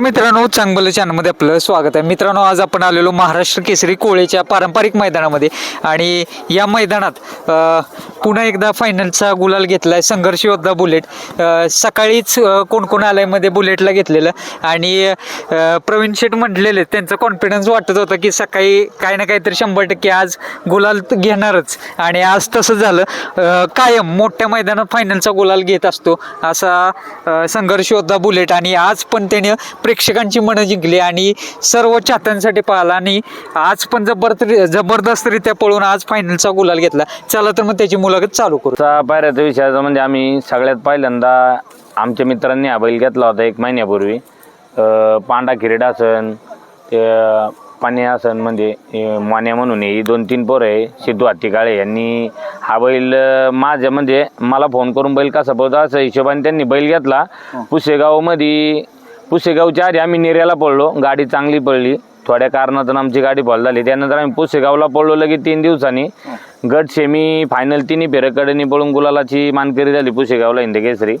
मित्रांनो चांगलं चॅनलमध्ये आपलं स्वागत आहे. मित्रांनो आज आपण आलेलो महाराष्ट्र केसरी कोळेच्या पारंपरिक मैदानामध्ये. आणि या मैदानात पुन्हा एकदा फायनलचा गुलाल घेतला आहे संघर्ष योद्धा बुलेट. सकाळीच कोण कोण आलंयमध्ये बुलेटला घेतलेलं. आणि प्रवीण शेठ म्हटलेले त्यांचा कॉन्फिडन्स वाटत होता की सकाळी काही ना काहीतरी शंभर टक्के आज गुलाल घेणारच. आणि आज तसं झालं कायम मोठ्या मैदानात फायनलचा गुलाल घेत असतो असा संघर्ष योद्धा बुलेट. आणि आज पण त्याने प्रेक्षकांची मनं जिंकली आणि सर्व चाहत्यांसाठी पाहिला आणि आज पण जबरदस्त जबरदस्तरित्या पळून आज फायनलचा गुलाल घेतला. चला तर मग त्याची मुलाखत चालू करू. पायऱ्याचा विषयाचा म्हणजे आम्ही सगळ्यात पहिल्यांदा आमच्या मित्रांनी हा बैल घेतला होता एक महिन्यापूर्वी. पांडा किरीड असन ते पाणी असन म्हणजे हे मान्या म्हणून. ही दोन तीन पोरं आहे सिद्धू हत्तीकाळे यांनी हा बैल माझ्या म्हणजे मला फोन करून बैल कसा पोहता असं हिशोबाने त्यांनी बैल घेतला. पुसेगावमध्ये पुसेगावच्या आधी आम्ही नेऱ्याला पडलो. गाडी चांगली पडली. थोड्या कारणातून आमची गाडी बॉल झाली. त्यानंतर आम्ही पुसेगावला पडलो लगेच तीन दिवसांनी. गट सेमी फायनल तिन्ही फेरकडनी पळून गुलालाची मानकरी झाली पुसेगावला हिंदकेसरी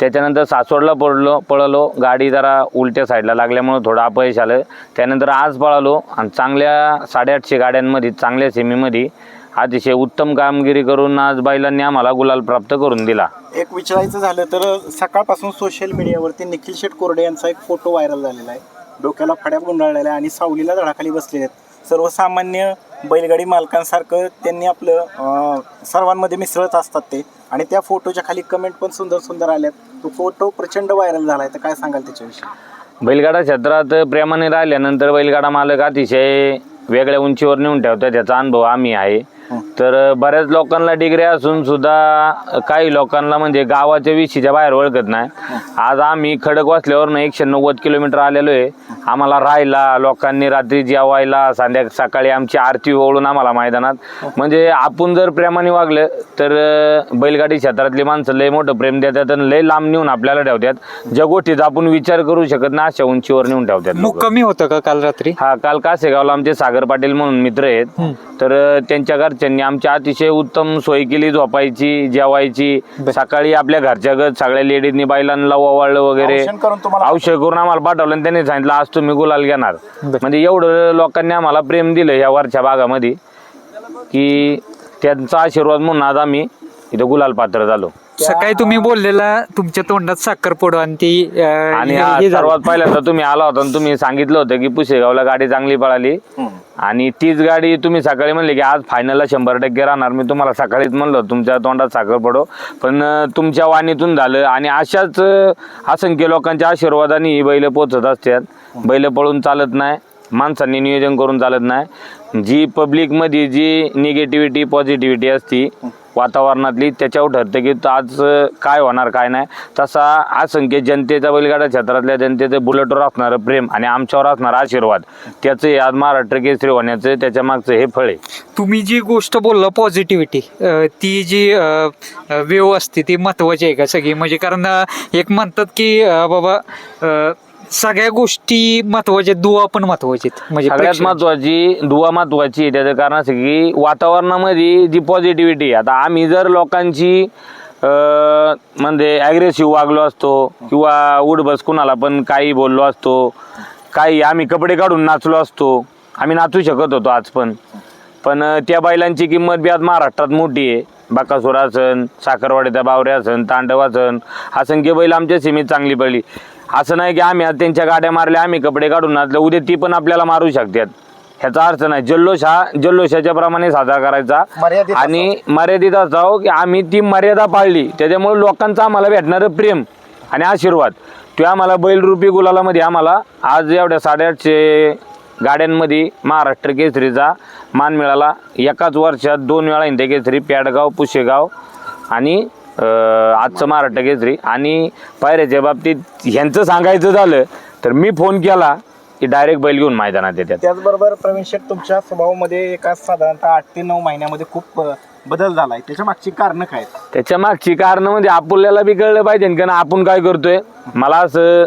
त्याच्यानंतर सासवडला पडलो पळलो. गाडी जरा उलट्या साईडला लागल्यामुळं थोडं अपयश आलं. त्यानंतर आज पळालो आणि चांगल्या साडेआठशे गाड्यांमध्ये चांगल्या सेमीमध्ये अतिशय उत्तम कामगिरी करून आज बैलांनी आम्हाला गुलाल प्राप्त करून दिला. एक विचारायचं झालं तर सकाळपासून सोशल मीडियावरती निखिल शेठ कोरडे यांचा एक फोटो व्हायरल झालेला आहे. डोक्याला फड्या गुंडाळलेल्या आणि सावलीला झाडाखाली बसलेले आहेत. सर्वसामान्य बैलगाडी मालकांसारखं त्यांनी आपलं सर्वांमध्ये मिसळत असतात ते. आणि त्या फोटोच्या खाली कमेंट पण सुंदर सुंदर आल्यात तो फोटो प्रचंड व्हायरल झाला आहे. तर काय सांगाल त्याच्याविषयी? बैलगाडा क्षेत्रात प्रेमाने राहिल्यानंतर बैलगाडा मालक अतिशय वेगळ्या उंचीवर नेऊन ठेवतात. त्याचा अनुभव आम्ही आहे. तर बऱ्याच लोकांना डिग्री असून सुद्धा काही लोकांना म्हणजे गावाच्या विशीच्या बाहेर ओळखत नाही. आज आम्ही खडक वाचल्यावर एकशे नव्वद किलोमीटर आलेलो आहे. आम्हाला राहायला लोकांनी रात्री जेवायला संध्या सकाळी आमची आरती ओळून आम्हाला मैदानात. म्हणजे आपण जर प्रेमाने वागलं तर बैलगाडी क्षेत्रातली माणसं लय मोठं प्रेम देतात आणि लय लांब नेऊन आपल्याला ठेवतात. ज्या गोष्टीचा आपण विचार करू शकत नाही अशा उंचीवर नेऊन ठेवतात लोकं. मुक्कामी होतं का काल रात्री? हा काल कासेगावला आमचे सागर पाटील म्हणून मित्र आहेत. तर त्यांच्या घरच्यांनी आमच्या अतिशय उत्तम सोय केली झोपायची जेवायची. सकाळी आपल्या घरच्या गत सगळ्या लेडीजनी बायलांना ओवाळलं वगैरे. औषण करून तुम्हाला औषध करून आम्हाला पाठवलं आणि त्यांनी सांगितलं आज तुम्ही गुलाल घेणार. म्हणजे एवढं लोकांनी आम्हाला प्रेम दिलं या वरच्या भागामध्ये की त्यांचा आशीर्वाद म्हणून आज आम्ही इथं गुलाल पात्र झालो. सकाळी तुम्ही बोललेला तुमच्या तोंडात साखर पडू आणि ती आणि हे-. सर्वात पहिल्यांदा तुम्ही आला होता आणि तुम्ही सांगितलं होतं की पुसेगावला गाडी चांगली पळाली. आणि तीच गाडी तुम्ही सकाळी म्हणले की आज फायनलला शंभर टक्के राहणार. मी तुम्हाला सकाळीच म्हणलं तुमच्या तोंडात साखर पडो. पण तुमच्या वाणीतून झालं आणि अशाच असंख्य लोकांच्या आशीर्वादाने ही बैल पोचत असतात. बैल पळून चालत नाही माणसांनी नियोजन करून चालत नाही. जी पब्लिकमध्ये जी निगेटिव्हिटी पॉझिटिव्हिटी असती वातावरणातली त्याच्यावर ठरतं की तो आज काय होणार काय नाही. तसा असंख्य जनतेचा बैलगाडा क्षेत्रातल्या जनतेचं बुलेटवर असणारं प्रेम आणि आमच्यावर असणारा आशीर्वाद त्याचं हे आज महाराष्ट्र केसरी होण्याचं त्याच्या मागचं हे फळ आहे. तुम्ही जी गोष्ट बोलला पॉझिटिव्हिटी ती जी वेव असते ती महत्वाची आहे का सगळी? म्हणजे कारण एक म्हणतात की बाबा सगळ्या गोष्टी महत्त्वाच्या दुवा पण महत्त्वाचे म्हणजे सगळ्यात प्रेक्षक- महत्वाची दुवा महत्वाची आहे. त्याचं कारण असं की वातावरणामध्ये जी पॉझिटिव्हिटी आता आम्ही जर लोकांची अं, म्हणजे ॲग्रेसिव्ह वागलो असतो किंवा उडबस कुणाला पण काही बोललो असतो काही आम्ही कपडे काढून नाचलो असतो आम्ही नाचू शकत होतो आज पण. पण अं, त्या बैलांची किंमत बी आज महाराष्ट्रात मोठी आहे. बाकासूर असन साखरवाडीचा बावरे असन तांडव असन असंख्य बैल आमच्या सीमेत चांगली पडली. असं नाही की आम्ही आज त्यांच्या गाड्या मारल्या आम्ही कपडे काढून नाचले उद्या ती पण आपल्याला मारू शकतात. ह्याचा अर्थ नाही. जल्लोष हा जल्लोषाच्या प्रमाणे साजरा करायचा. आणि मर्यादित असावं की आम्ही ती मर्यादा पाळली. त्याच्यामुळे लोकांचं आम्हाला भेटणारं प्रेम आणि आशीर्वाद. तो आम्हाला बैलरूपी गुलालामध्ये आम्हाला आज एवढ्या साडेआठशे गाड्यांमध्ये महाराष्ट्र केसरीचा मान मिळाला. एकाच वर्षात दोन वेळा हिंदे केसरी पेडगाव पुशेगाव आणि अं, आजचं महाराष्ट्र केसरी. आणि पायऱ्याच्या बाबतीत ह्यांचं सांगायचं झालं तर मी फोन केला की डायरेक्ट बैल घेऊन मैदानात येतात. त्याचबरोबर प्रवीण शेठ तुमच्या स्वभावामध्ये एका साधारणतः आठ ते नऊ महिन्यामध्ये खूप अं, बदल झाला आहे त्याच्या मागची कारणं काय आहेत? त्याच्या मागची कारण म्हणजे आपल्याला बी कळलं पाहिजे कारण आपण काय करतोय? मला असं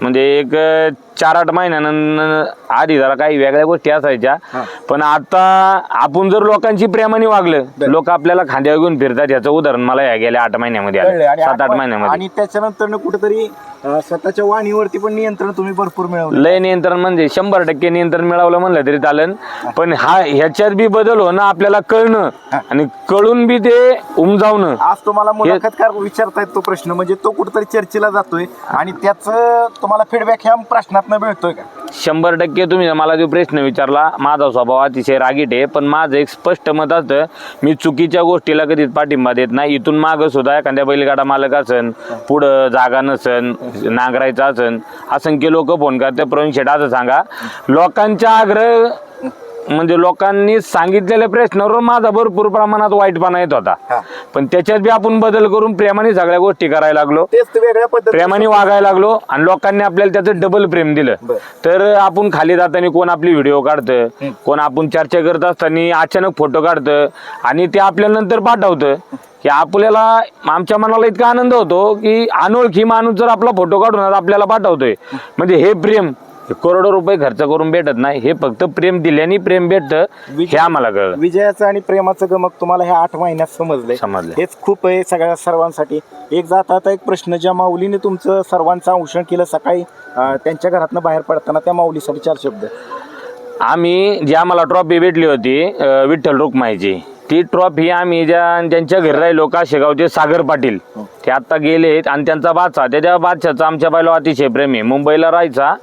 म्हणजे एक चार आठ महिन्यानंतर आधी जरा काही वेगळ्या गोष्टी असायच्या. पण आता आपण जर लोकांची प्रेमाने वागलं लोक आपल्याला खांद्यावर घेऊन फिरतात. याचं उदाहरण मला या गेल्या आठ महिन्यामध्ये. आलं. सात आठ महिन्यामध्ये. आणि त्याच्यानंतर कुठेतरी स्वतःच्या वाणीवरती पण नियंत्रण तुम्ही भरपूर मिळवलं. लय नियंत्रण म्हणजे शंभर टक्के नियंत्रण मिळवलं म्हणलं तरी चालेल. पण हा ह्याच्यात बी बदल होणं आपल्याला कळणं आणि कळून बी ते उमजावणं. आज तुम्हाला मुलाखतकार विचारतायत तो प्रश्न म्हणजे तो कुठेतरी चर्चेला जातोय आणि त्याच तुम्हाला फीडबॅक ह्या प्रश्नात मिळतोय का? शंभर टक्के तुम्ही मला जो प्रश्न विचारला माझा स्वभाव अतिशय रागीट आहे पण माझं एक स्पष्ट मत असतं मी चुकीच्या गोष्टीला कधीच पाठिंबा देत नाही. इथून मागं सुद्धा एखाद्या बैलगाडा मालक असन पुढं जागा नसन नांगरायचं असन असंख्य लोक फोन करते प्रवीण शेठ असं सांगा. लोकांच्या आग्रह म्हणजे लोकांनी सांगितलेल्या प्रश्नावर माझा भरपूर प्रमाणात वाईटपणा येत होता. हा. पण त्याच्यात बी आपण बदल करून प्रेमाने सगळ्या गोष्टी करायला लागलो. तेच ते वेगळ्या पद्धतीने प्रेमाने वागायला लागलो आणि लोकांनी आपल्याला त्याचं डबल प्रेम दिलं. बर. तर आपण खाली जाताना कोण आपली व्हिडिओ काढतं कोण आपण चर्चा करत असताना अचानक फोटो काढतं आणि ते आपल्या नंतर पाठवतं. की आपल्याला आमच्या मनाला इतका आनंद होतो की अनोळखी माणूस जर आपला फोटो काढून आज आपल्याला पाठवतोय. म्हणजे हे प्रेम हे करोडो रुपये खर्च करून भेटत नाही. हे फक्त प्रेम दिल्याने प्रेम भेटतं हे आम्हाला कळलं. विजयाचं आणि प्रेमाचं गमक तुम्हाला ह्या आठ महिन्यात समजलंय. समजलंय. हेच खूप आहे सगळ्या सर्वांसाठी. एक जाता आता एक प्रश्न ज्या माऊलीने तुमचं सर्वांचं औषण केलं सकाळी अं, त्यांच्या घरातनं बाहेर पडताना त्या माऊलीसाठी चार शब्द. आम्ही जी आम्हाला ट्रॉफी भेटली होती अं, विठ्ठल रुक्माईची ती ट्रॉफी आम्ही ज्या ज्यांच्या घरी राहिलो काशेगावचे सागर पाटील ते आता गेलेत आणि त्यांचा बादशा त्याच्या बादशाचा आमच्या बायला अतिशय प्रेम मुंबईला राहायचा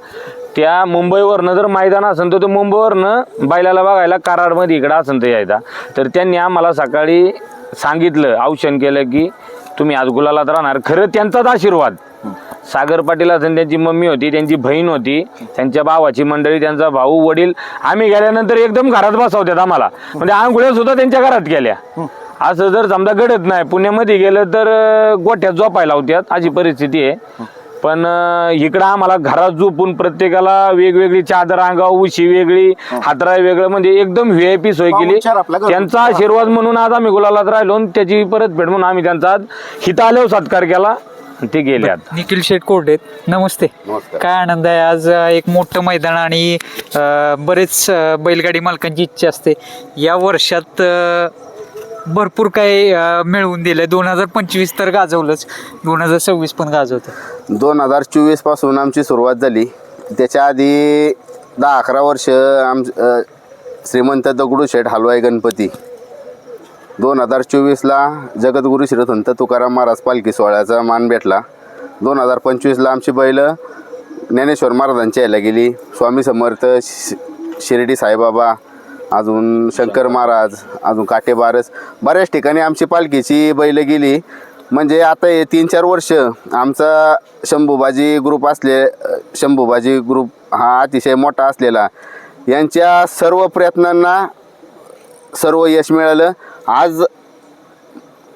त्या मुंबईवरनं जर मैदान असेल तर तो मुंबईवरनं बैलाला बघायला कराडमध्ये इकडं असेल तर यायचा. तर त्यांनी आम्हाला सकाळी सांगितलं औषण केलं की तुम्ही आज गुलालात राहणार. खरं त्यांचाच आशीर्वाद. सागर पाटील असेल त्यांची मम्मी होती त्यांची बहीण होती त्यांच्या भावाची मंडळी त्यांचा भाऊ वडील. आम्ही गेल्यानंतर एकदम घरात बसवतात आम्हाला. म्हणजे आंघोळ्या सुद्धा त्यांच्या घरात केल्या. असं जर समजा घडत नाही पुण्यामध्ये गेलं तर गोठ्यात झोपायला होत्यात अशी परिस्थिती आहे. पण अं, इकडं आम्हाला घरात झोपून प्रत्येकाला वेगवेगळी चादर अंगावर उशी वेगळी हातराय वेगळं म्हणजे एकदम व्ही आय पी सोय केली. पाहुणचार आपला घरगुती. त्यांचा आशीर्वाद म्हणून आज आम्ही गुलालात राहिलो आणि त्याची परतफेड म्हणून आम्ही त्यांचा आज हिथं आल्यावर सत्कार केला आणि ते गेले आता. निखिल शेठ कोरडे नमस्ते. काय आनंद आहे? आज अं, एक मोठं मैदान आणि अं, बरेच अं, बैलगाडी मालकांची इच्छा असते. या वर्षात अं, भरपूर काही अं, मिळवून दिलं दोन हजार पंचवीस तर गाजवलंच. दोन हजार सव्वीस पण गाजवतं दोन हजार चोवीसपासून आमची सुरुवात झाली. त्याच्या आधी दहा अकरा वर्ष आम अ, श्रीमंत दगडूशेठ हलवाई गणपती. दोन हजार चोवीसला जगद्गुरू श्रीसंत तुकाराम महाराज पालखी सोहळ्याचा मान भेटला. दोन हजार पंचवीसला आमची बैल ज्ञानेश्वर महाराजांच्या यायला गेली. स्वामी समर्थ शि- शिर्डी साईबाबा अजून शंकर महाराज अजून काटेबारस बऱ्याच ठिकाणी आमची पालखीची बैल गेली. म्हणजे आता हे तीन चार वर्ष आमचा शंभूबाजी ग्रुप असले शंभूबाजी ग्रुप हा अतिशय मोठा असलेला. यांच्या सर्व प्रयत्नांना सर्व यश मिळालं. आज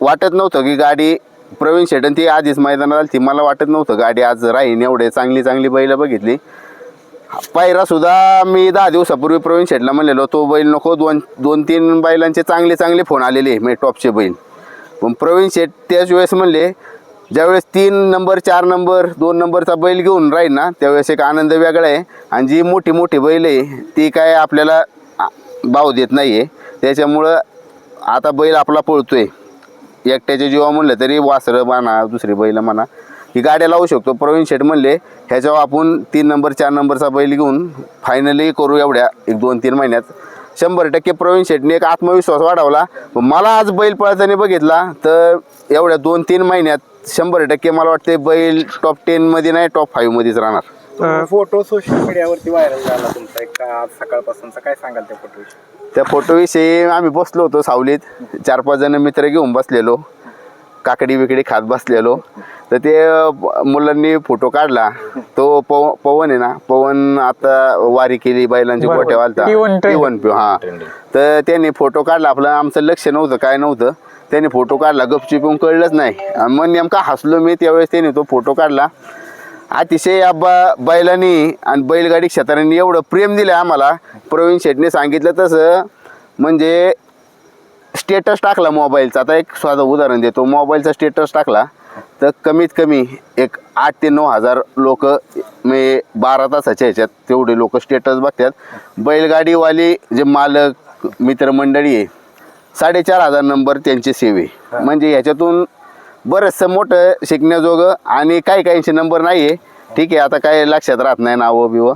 वाटत नव्हतं की गाडी प्रवीण शेटन ती आधीच मैदानात आली ती मला वाटत नव्हतं गाडी आज राहीन. एवढे चांगली चांगली बैलं बघितली. पायरा सुद्धा मी दहा दिवसापूर्वी प्रवीण शेटला म्हणलेलो तो बैल नको दोन दोन तीन बैलांचे चांगले चांगले फोन आलेले म्हणजे टॉपचे बैल. पण प्रवीण शेट त्याच वेळेस म्हणले ज्यावेळेस तीन नंबर चार नंबर दोन नंबरचा बैल घेऊन राहील ना त्यावेळेस एक आनंद वेगळा आहे आणि जी मोठी मोठी बैल आहे ती काय आपल्याला भाव देत नाही आहे त्याच्यामुळं आता बैल आपला पळतो आहे एकट्याच्या जीवा म्हणलं तरी वासरं म्हणा दुसरी बैल म्हणा ही गाड्या लावू शकतो. प्रवीण शेठ म्हणले ह्याच्यावर आपण तीन नंबर चार नंबरचा बैल घेऊन फायनली करू एवढ्या एक दोन तीन महिन्यात. शंभर टक्के प्रवीण शेठने एक आत्मविश्वास वाढवला. मला आज बैल पळताना बघितला तर एवढ्या दोन तीन महिन्यात शंभर टक्के मला वाटते बैल टॉप टेनमध्ये नाही टॉप फाईव्हमध्येच राहणार. फोटो सोशल मीडियावरती व्हायरल झाला तुमचा एक आज सकाळपासूनचा. काय सांगाल त्या फोटोविषयी त्या फोटोविषयी आम्ही बसलो होतो सावलीत. चार पाच जण मित्र घेऊन बसलेलो. काकडी बिकडी खात बसलेलो. तर ते मुलांनी फोटो काढला. तो पव पवन आहे ना पवन आता वारी केली बैलांची. गोट्या वालता. P1 trending. P1 P1, हा. तर त्यांनी फोटो काढला. आपलं आमचं लक्ष नव्हतं काय नव्हतं. त्यांनी फोटो काढला. गपचूप कळलंच नाही. मग नेमका हसलो मी त्यावेळेस त्यांनी तो फोटो काढला. अतिशय या ब बैलांनी आणि बैलगाडी क्षेत्राने एवढं प्रेम दिलं आम्हाला. प्रवीण शेटने सांगितलं तसं. म्हणजे स्टेटस टाकला मोबाईलचा. आता एक साधं उदाहरण देतो. मोबाईलचा स्टेटस टाकला तर कमीत कमी एक आठ ते नऊ हजार लोक म्हणजे बारा तासाच्या ह्याच्यात तेवढे लोक स्टेटस बघतात. बैलगाडीवाले जे मालक मित्रमंडळी आहे साडेचार हजार नंबर त्यांचे सेवे म्हणजे ह्याच्यातून बरंचसं मोठं शिकण्याजोगं आणि काही काहींचे नंबर नाही आहे. ठीक आहे आता काय लक्षात राहत नाही नावं बिवं.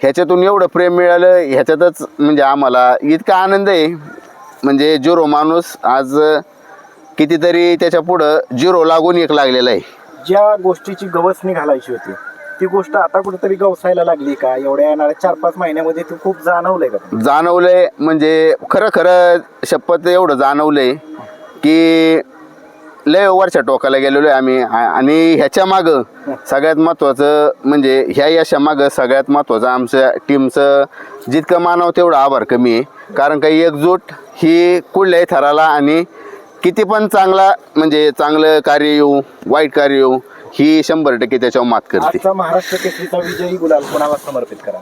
ह्याच्यातून एवढं प्रेम मिळालं ह्याच्यातच म्हणजे आम्हाला इतका आनंद आहे. म्हणजे झिरो माणूस आज कितीतरी त्याच्या पुढं झिरो लागून एक लागलेला आहे. ज्या गोष्टीची गवसणी घालायची होती ती गोष्ट आता कुठेतरी गवसायला लागली का? एवढ्या येणाऱ्या चार पाच महिन्यामध्ये ती खूप जाणवलंय का जाणवलंय म्हणजे खरं खरं शपथ एवढं जाणवलंय की लय वरच्या टोकाला गेलेलो आहे आम्ही. आ- आणि ह्याच्या मागं सगळ्यात महत्त्वाचं म्हणजे ह्या यशामागं सगळ्यात महत्त्वाचं आमच्या टीमचं जितकं मानावं तेवढं आभार कमी आहे. कारण काही एकजूट ही कुठल्याही थराला आणि किती पण चांगला म्हणजे चांगलं कार्य येऊ वाईट कार्य येऊ ही शंभर टक्के त्याच्यावर मात करते. आजचा महाराष्ट्र केसरीचा विजयी गुलाल कोणाला समर्पित करा?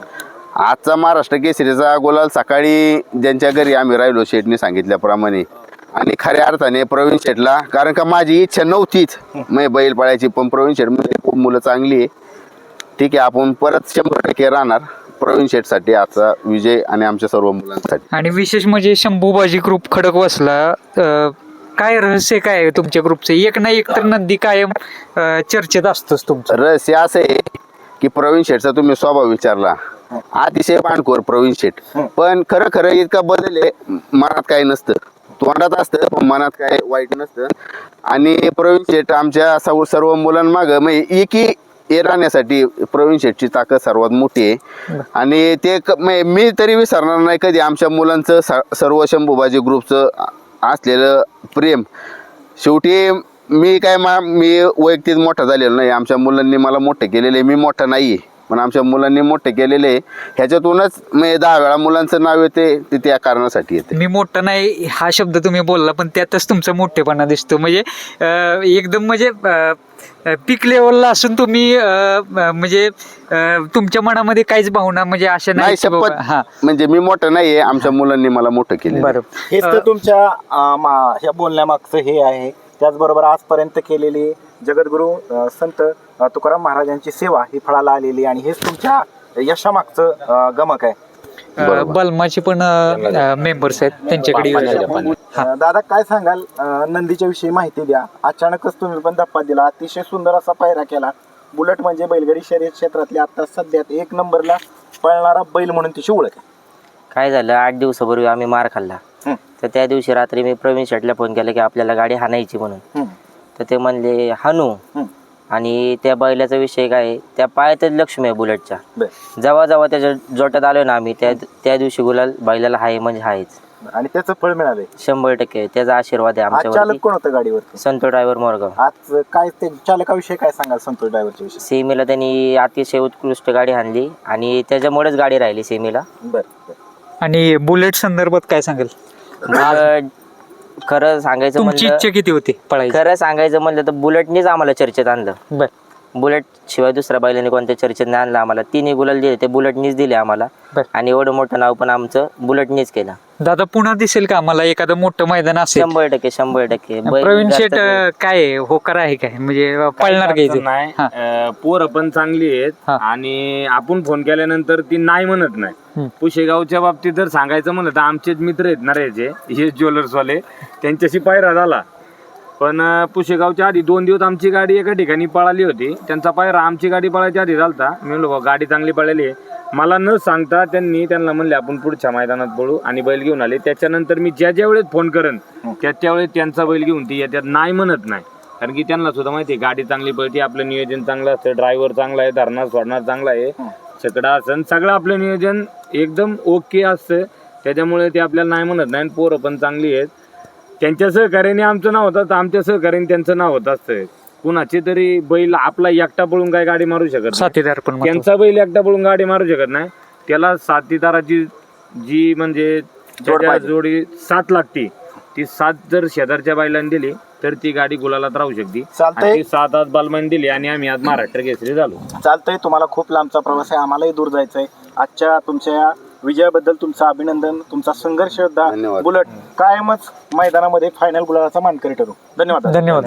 आजचा महाराष्ट्र केसरीचा गुलाल सकाळी ज्यांच्या घरी आम्ही राहिलो शेठने सांगितल्याप्रमाणे. आणि खऱ्या अर्थाने प्रवीण शेठला कारण का माझी इच्छा नव्हतीच. मी बैल पाळायची पण प्रवीण शेठ म्हणजे खूप मुलं चांगली आहे. ठीक आहे आपण परत शंभर टक्के राहणार. प्रवीण शेठसाठी आजचा विजय आणि आमच्या सर्व मुलांसाठी. आणि विशेष म्हणजे शंभूबाजी ग्रुप खडक बसला अं, काय रहस्य काय आहे तुमच्या ग्रुपचं एक ना एक तर नंदी कायम अं, चर्चेत असतोच तुमचं. रहस्य असं आहे की प्रवीण शेठचा तुम्ही स्वभाव विचारला. अतिशय पाणखोर प्रवीण शेठ पण खरं खरं इतका बदल आहे मनात काही नसतं. तोंडात असतं पण मनात काय वाईट नसतं. आणि प्रवीण शेठ आमच्या सर्व सर्व मुलांमागं म्हणजे एकी हे राहण्यासाठी प्रवीण शेठची ताकद सर्वात मोठी आहे. आणि ते क- म्हणजे मी तरी विसरणार नाही कधी आमच्या मुलांचं स- सर्व शंभूबाजी ग्रुपचं असलेलं प्रेम. शेवटी मी काय मा मी वैयक्तिक मोठा झालेलो नाही. आमच्या मुलांनी मला मोठे केलेले मी मोठा नाही आहे पण आमच्या मुलांनी मोठे केलेले आहे. ह्याच्यातूनच मी दहा वेळा मुलांचं नाव येते ते त्या कारणासाठी येते. मी मोठा नाही हा शब्द तुम्ही बोलला पण त्यातच तुमचा मोठेपणा दिसतो. म्हणजे अं, एकदम म्हणजे पीक लेवलला असून तुम्ही अं, म्हणजे अं, तुमच्या मनामध्ये काहीच भावना म्हणजे अशा नाही नाही की बाबा- शपथ हा. म्हणजे मी मोठं नाही आहे आमच्या मुलांनी मला मोठं केलं बरोबर. हेच तर तुमच्या अं, मा- ह्या बोलण्यामागचं हे आहे. त्याचबरोबर आजपर्यंत केलेली जगद्गुरू संत तुकाराम महाराजांची सेवा ही फळाला आलेली आणि हेच तुमच्या यशामागचं गमक आहे. बलमाचे पण मेंबर्स आहेत त्यांच्याकडे दादा काय सांगाल? नंदीच्या विषयी माहिती द्या. अचानकच तुम्ही पण धप्पा दिला. अतिशय सुंदर असा पायरा केला. बुलेट म्हणजे बैलगाडी शर्यत क्षेत्रातली आता सध्यात एक नंबरला पळणारा बैल म्हणून तिची ओळख आहे. काय झालं? आठ दिवसापूर्वी आम्ही मार खाल्ला. तर त्या दिवशी रात्री मी प्रवीण शेटला फोन केला की आपल्याला गाडी हाणायची म्हणून. तर ते म्हणले हानू. आणि त्या बैलाचा विषय काय आहे, त्या पायातच लक्ष्मी आहे बुलेटच्या. बर. जेव्हा जेव्हा त्याच्या जोट्यात आलो ना आम्ही त्या त्या दिवशी गुलाल बैलाला हाय म्हणजे हायच. आणि त्याचं फळ मिळालंय. शंभर टक्के. त्याचा आशीर्वाद आहे आज चालक आमच्यावरती कोण होतं गाडीवरती? संतो ड्रायव्हर मोरगाव. आज काय ते चालकाविषयी काय सांगाल संतोष ड्रायव्हरच्या विषयी? सेमीला त्यांनी अतिशय उत्कृष्ट गाडी हाणली आणि त्याच्यामुळेच गाडी राहिली सेमीला बर बर. आणि बुलेट संदर्भात काय सांगेल? खरं सांगायचं तुमची म्हणलं इच्छा किती होती पळायची? खरं सांगायचं म्हणलं तर बुलेटनीच आम्हाला चर्चेत आणलं. बर. बुलेट शिवाय दुसऱ्या बैलाने कोणत्या चर्चेत नाही आणलं आम्हाला. तिन्ही गुलाल दिले ते बुलेटनीच दिले आम्हाला. बर. आणि एवढं मोठं नाव पण आमचं बुलेटनीच केलं. दादा पुन्हा दिसेल का आम्हाला एखादं मोठं मैदान असेल? शंभर टक्के शंभर टक्के. बैल प्रवीण जास्त अं, काय आहे? होकार आहे काय? म्हणजे पळणार काही नाही. अं, पोरं पण चांगली आहेत. हा. आणि आपण फोन केल्यानंतर ती नाही म्हणत हम्म. नाही पुशेगावच्या बाबतीत जर सांगायचं म्हणलं तर आमचेच मित्र आहेत ना रे हे ज्वेलर्स वाले त्यांच्याशी पायरा झाला. पण अं, पुशेगावच्या आधी दोन दिवस आमची गाडी एका ठिकाणी पळाली होती. त्यांचा पायरा आमची गाडी पळायच्या आधी झालता. मी म्हणलो "भाऊ, गाडी चांगली पळाली आहे. मला न सांगता त्यांनी त्यांना म्हणले आपण पुढच्या मैदानात पळू आणि बैल घेऊन आले. त्याच्यानंतर मी ज्या ज्या वेळेस फोन करेन त्या त्यावेळेस त्यांचा बैल घेऊन ती येत्यात नाही म्हणत नाही. कारण की त्यांना सुद्धा माहिती आहे गाडी चांगली पळते आपलं नियोजन चांगलं असतं ड्रायव्हर चांगला आहे धरणार सोडणार चांगला आहे. छकडा असन सगळं आपलं नियोजन एकदम ओके असतं. त्याच्यामुळे ते आपल्याला नाही म्हणत नाही आणि पोरं पण चांगली आहेत. त्यांच्या सहकार्याने आमचं नाव होतं तर आमच्या सहकार्याने त्यांचं नाव होत असतं कुणाची तरी बैल आपला एकटा पळून काय गाडी मारू शकत नाही. साथीदार पण. त्यांचा बैल एकटा पळून गाडी मारू शकत नाही त्याला साथीदाराची जी म्हणजे त्याच्या पाहिजे. जोडी साथ लागती ती साथ जर शेजारच्या बैलांनी दिली तर ती गाडी गुलालात राहू शकते चालतंय. आणि ती सात आज बालमानी दिली आणि आम्ही आज महाराष्ट्र केसरी झालो चालतंय तुम्हाला खूप लांबचा प्रवास आहे आम्हालाही दूर जायचं आहे आजच्या तुमच्या या विजयाबद्दल तुमचं अभिनंदन तुमचा संघर्ष योद्धा धन्यवाद. बुलट कायमच मैदानामध्ये फायनल गुलाबाचा मानकरी ठरू धन्यवाद. धन्यवाद